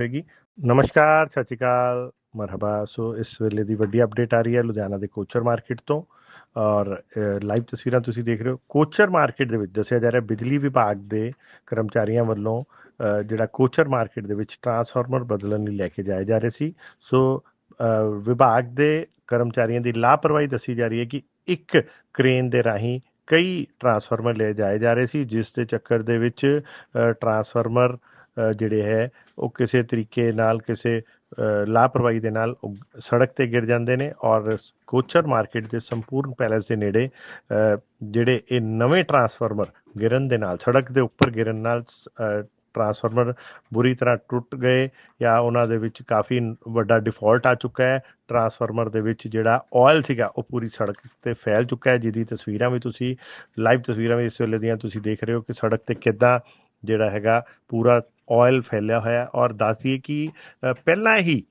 ਹੋਏਗੀ ਨਮਸਕਾਰ, ਸਤਿ ਸ਼੍ਰੀ ਅਕਾਲ, ਮਰਹਬਾ। ਸੋ ਇਸ ਵੇਲੇ ਦੀ ਵੱਡੀ ਅਪਡੇਟ ਆ ਰਹੀ ਹੈ ਲੁਧਿਆਣਾ ਦੇ ਕੋਚਰ ਮਾਰਕੀਟ ਤੋਂ ਔਰ ਲਾਈਵ ਤਸਵੀਰਾਂ ਤੁਸੀਂ ਦੇਖ ਰਹੇ ਹੋ। ਕੋਚਰ ਮਾਰਕੀਟ ਦੇ ਵਿੱਚ ਦੱਸਿਆ ਜਾ ਰਿਹਾ ਬਿਜਲੀ ਵਿਭਾਗ ਦੇ ਕਰਮਚਾਰੀਆਂ ਵੱਲੋਂ ਜਿਹੜਾ ਕੋਚਰ ਮਾਰਕੀਟ ਦੇ ਵਿੱਚ ਟਰਾਂਸਫਾਰਮਰ ਬਦਲਣ ਲਈ ਲੈ ਕੇ ਜਾਏ ਜਾ ਰਹੇ ਸੀ। ਸੋ ਵਿਭਾਗ ਦੇ ਕਰਮਚਾਰੀਆਂ ਦੀ ਲਾਪਰਵਾਹੀ ਦੱਸੀ ਜਾ ਰਹੀ ਹੈ ਕਿ ਇੱਕ ਕ੍ਰੇਨ ਦੇ ਰਾਹੀਂ ਕਈ ਟਰਾਂਸਫਾਰਮਰ ਲੈ ਜਾਏ ਜਾ ਰਹੇ ਸੀ, ਜਿਸ ਦੇ ਚੱਕਰ ਦੇ ਵਿੱਚ ਟਰਾਂਸਫਾਰਮਰ ਜਿਹੜੇ ਹੈ ਉਹ ਕਿਸੇ ਤਰੀਕੇ ਨਾਲ ਕਿਸੇ ਲਾਪਰਵਾਹੀ ਦੇ ਨਾਲ ਉਹ ਸੜਕ ਤੇ ਗਿਰ ਜਾਂਦੇ ਨੇ ਔਰ ਕੋਚਰ ਮਾਰਕੀਟ ਦੇ ਸੰਪੂਰਨ ਪੈਲੇਸ ਦੇ ਨੇੜੇ ਜਿਹੜੇ ਇਹ ਨਵੇਂ ਟਰਾਂਸਫਾਰਮਰ ਗਿਰਨ ਦੇ ਨਾਲ ਸੜਕ ਦੇ ਉੱਪਰ ਗਿਰਨ ਨਾਲ ਅ, ਟਰਾਂਸਫਾਰਮਰ ਬੁਰੀ ਤਰ੍ਹਾਂ ਟੁੱਟ ਗਏ ਜਾਂ ਉਹਨਾਂ ਦੇ ਵਿੱਚ ਕਾਫੀ ਵੱਡਾ ਡਿਫਾਲਟ ਆ ਚੁੱਕਾ ਹੈ। ਟਰਾਂਸਫਾਰਮਰ ਦੇ ਵਿੱਚ ਜਿਹੜਾ ਆਇਲ ਸੀਗਾ ਉਹ ਪੂਰੀ ਸੜਕ ਤੇ ਫੈਲ ਚੁੱਕਾ ਹੈ ਜਿਹਦੀ ਤਸਵੀਰਾਂ ਵੀ ਤੁਸੀਂ ਲਾਈਵ ਤਸਵੀਰਾਂ ਵੀ ਇਸ ਵੇਲੇ ਦੀਆਂ ਤੁਸੀਂ ਦੇਖ ਰਹੇ ਹੋ ਕਿ ਸੜਕ ਤੇ ਕਿੱਦਾਂ ਜਿਹੜਾ ਹੈਗਾ ਪੂਰਾ ਆਇਲ ਫੈਲਿਆ ਹੋਇਆ ਔਰ ਦੱਸ ਕਿ ਪਹਿਲਾਂ ਹੀ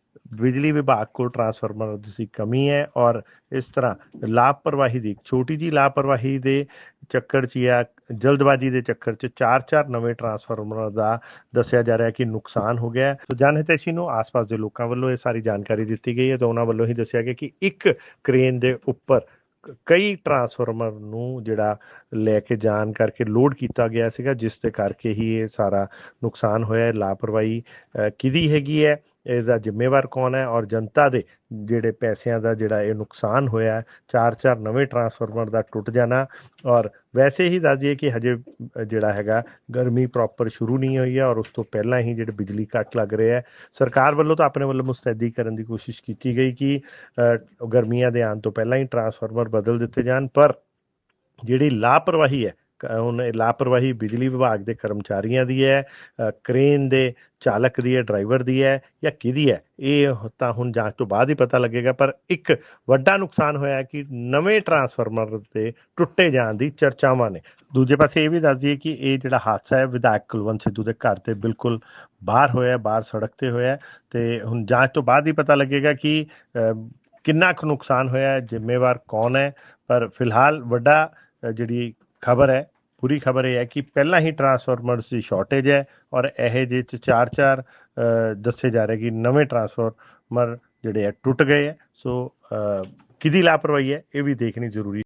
ਬਿਜਲੀ ਵਿਭਾਗ ਕੋਲ ਟਰਾਂਸਫਾਰਮਰ ਦੀ ਕਮੀ ਹੈ ਔਰ ਇਸ ਤਰ੍ਹਾਂ ਲਾਪਰਵਾਹੀ ਦੀ, ਛੋਟੀ ਜੀ ਲਾਪਰਵਾਹੀ ਦੇ ਚੱਕਰ 'ਚ ਜਾਂ ਜਲਦਬਾਜ਼ੀ ਦੇ ਚੱਕਰ 'ਚ ਚਾਰ ਚਾਰ ਨਵੇਂ ਟਰਾਂਸਫਾਰਮਰਾਂ ਦਾ ਦੱਸਿਆ ਜਾ ਰਿਹਾ ਕਿ ਨੁਕਸਾਨ ਹੋ ਗਿਆ ਹੈ। ਸੋ ਜਨਹਿਤੈਸ਼ੀ ਨੂੰ ਆਸ-ਪਾਸ ਦੇ ਲੋਕਾਂ ਵੱਲੋਂ ਇਹ ਸਾਰੀ ਜਾਣਕਾਰੀ ਦਿੱਤੀ ਗਈ ਹੈ ਤਾਂ ਉਹਨਾਂ ਵੱਲੋਂ ਹੀ ਦੱਸਿਆ ਗਿਆ ਕਿ ਇੱਕ ਕ੍ਰੇਨ ਦੇ ਉੱਪਰ ਕਈ ਟਰਾਂਸਫਾਰਮਰ ਨੂੰ ਜਿਹੜਾ ਲੈ ਕੇ ਜਾਣ ਕਰਕੇ ਲੋਡ ਕੀਤਾ ਗਿਆ ਸੀਗਾ, ਜਿਸ ਦੇ ਕਰਕੇ ਹੀ ਇਹ ਸਾਰਾ ਨੁਕਸਾਨ ਹੋਇਆ ਹੈ ਲਾਪਰਵਾਹੀ ਕਿਹਦੀ ਹੈਗੀ ਹੈ? ਇਹਦਾ ਜ਼ਿੰਮੇਵਾਰ ਕੌਣ ਹੈ ਔਰ ਜਨਤਾ ਦੇ ਜਿਹੜੇ ਪੈਸਿਆਂ ਦਾ ਜਿਹੜਾ ਇਹ ਨੁਕਸਾਨ ਹੋਇਆ ਚਾਰ ਚਾਰ ਨਵੇਂ ਟਰਾਂਸਫਾਰਮਰ ਦਾ ਟੁੱਟ ਜਾਣਾ ਔਰ ਵੈਸੇ ਹੀ ਦੱਸ ਦਈਏ ਕਿ ਹਜੇ ਜਿਹੜਾ ਹੈਗਾ ਗਰਮੀ ਪ੍ਰੋਪਰ ਸ਼ੁਰੂ ਨਹੀਂ ਹੋਈ ਹੈ ਔਰ ਉਸ ਤੋਂ ਪਹਿਲਾਂ ਹੀ ਜਿਹੜੇ ਬਿਜਲੀ ਕੱਟ ਲੱਗ ਰਹੇ ਹੈ, ਸਰਕਾਰ ਵੱਲੋਂ ਤਾਂ ਆਪਣੇ ਵੱਲੋਂ ਮੁਸਤੈਦੀ ਕਰਨ ਦੀ ਕੋਸ਼ਿਸ਼ ਕੀਤੀ ਗਈ ਕਿ ਗਰਮੀਆਂ ਦੇ ਆਉਣ ਤੋਂ ਪਹਿਲਾਂ ਹੀ ਟਰਾਂਸਫਾਰਮਰ ਬਦਲ ਦਿੱਤੇ ਜਾਣ ਪਰ ਜਿਹੜੀ ਲਾਪਰਵਾਹੀ ਹੈ ਹੁਣ ਇਹ ਲਾਪਰਵਾਹੀ ਬਿਜਲੀ ਵਿਭਾਗ ਦੇ ਕਰਮਚਾਰੀਆਂ ਦੀ ਹੈ ਅ, ਕ੍ਰੇਨ ਦੇ ਚਾਲਕ ਦੀ ਹੈ ਡਰਾਈਵਰ ਦੀ ਹੈ ਜਾਂ ਕਿਹਦੀ ਹੈ ਇਹ ਤਾਂ ਹੁਣ ਜਾਂਚ ਤੋਂ ਬਾਅਦ ਹੀ ਪਤਾ ਲੱਗੇਗਾ ਪਰ ਇੱਕ ਵੱਡਾ ਨੁਕਸਾਨ ਹੋਇਆ ਕਿ ਨਵੇਂ ਟਰਾਂਸਫਾਰਮਰ ਤੇ ਟੁੱਟੇ ਜਾਣ ਦੀ ਚਰਚਾਵਾਂ ਨੇ। ਦੂਜੇ ਪਾਸੇ ਇਹ ਵੀ ਦੱਸ ਦਈਏ ਕਿ ਇਹ ਜਿਹੜਾ ਹਾਦਸਾ ਹੈ ਵਿਧਾਇਕ ਕੁਲਵੰਤ ਸਿੱਧੂ ਦੇ ਘਰ ਤੇ ਬਿਲਕੁਲ ਬਾਹਰ ਹੋਇਆ ਬਾਹਰ ਸੜਕ ਤੇ ਹੋਇਆ ਹੈ ਤੇ ਹੁਣ ਜਾਂਚ ਤੋਂ ਬਾਅਦ ਹੀ ਪਤਾ ਲੱਗੇਗਾ ਕਿ ਕਿੰਨਾ ਕੁ ਨੁਕਸਾਨ ਹੋਇਆ ਹੈ ਜ਼ਿੰਮੇਵਾਰ ਕੌਣ ਹੈ ਪਰ ਫਿਲਹਾਲ ਵੱਡਾ ਜਿਹੜੀ ਖਬਰ ਹੈ, ਪੂਰੀ ਖਬਰ ਇਹ ਹੈ ਕਿ ਪਹਿਲਾਂ ਹੀ ਟਰਾਂਸਫਾਰਮਰਸ ਦੀ ਸ਼ਾਰਟੇਜ ਹੈ ਔਰ ਇਹ ਜਿਹੇ ਚ ਚਾਰ ਚਾਰ ਦੱਸੇ ਜਾ ਰਹੇ ਕਿ ਨਵੇਂ ਟਰਾਂਸਫਾਰਮਰ ਜਿਹੜੇ ਹੈ ਟੁੱਟ ਗਏ ਹੈ ਸੋ ਕਿਹਦੀ ਲਾਪਰਵਾਹੀ ਹੈ, ਇਹ ਵੀ ਦੇਖਣੀ ਜ਼ਰੂਰੀ